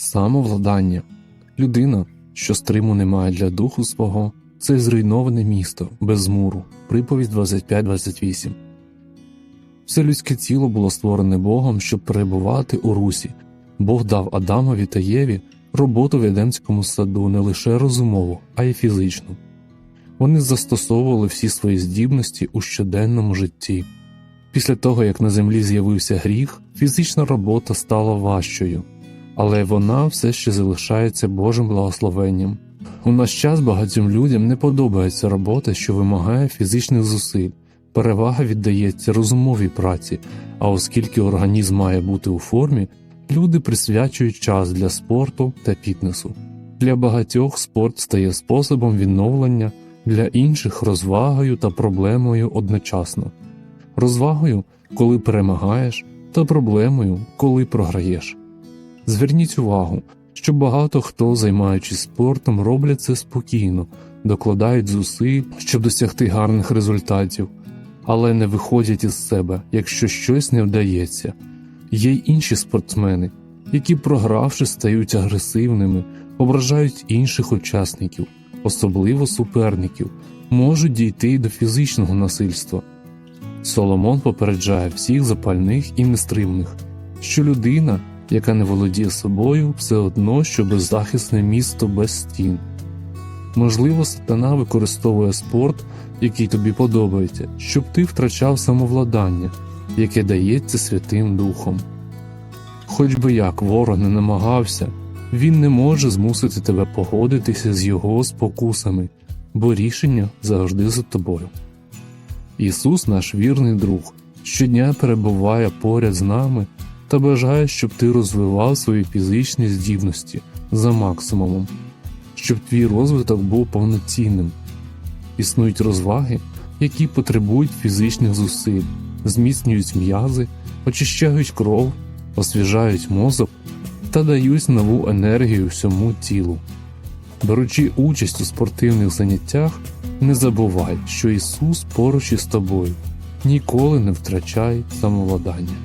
Самовладання. Людина, що стриму не має для духу свого, це зруйноване місто без муру. Приповідь 25-28. Все людське тіло було створене Богом, щоб перебувати у русі. Бог дав Адамові та Єві роботу в Едемському саду не лише розумову, а й фізичну. Вони застосовували всі свої здібності у щоденному житті. Після того, як на землі з'явився гріх, фізична робота стала важчою, але вона все ще залишається Божим благословенням. У наш час багатьом людям не подобається робота, що вимагає фізичних зусиль. Перевага віддається розумовій праці, а оскільки організм має бути у формі, люди присвячують час для спорту та фітнесу. Для багатьох спорт стає способом відновлення, для інших розвагою та проблемою одночасно. Розвагою, коли перемагаєш, та проблемою, коли програєш. Зверніть увагу, що багато хто, займаючись спортом, роблять це спокійно, докладають зусиль, щоб досягти гарних результатів, але не виходять із себе, якщо щось не вдається. Є й інші спортсмени, які, програвши, стають агресивними, ображають інших учасників, особливо суперників, можуть дійти до фізичного насильства. Соломон попереджає всіх запальних і нестримних, що людина, яка не володіє собою, все одно, що беззахисне місто без стін. Можливо, сатана використовує спорт, який тобі подобається, щоб ти втрачав самовладання, яке дається Святим Духом. Хоч би як ворог не намагався, він не може змусити тебе погодитися з його спокусами, бо рішення завжди за тобою. Ісус, наш вірний друг, щодня перебуває поряд з нами та бажає, щоб ти розвивав свої фізичні здібності за максимумом, щоб твій розвиток був повноцінним. Існують розваги, які потребують фізичних зусиль, зміцнюють м'язи, очищають кров, освіжають мозок та дають нову енергію всьому тілу. Беручи участь у спортивних заняттях, не забувай, що Ісус поруч із тобою. Ніколи не втрачай самовладання.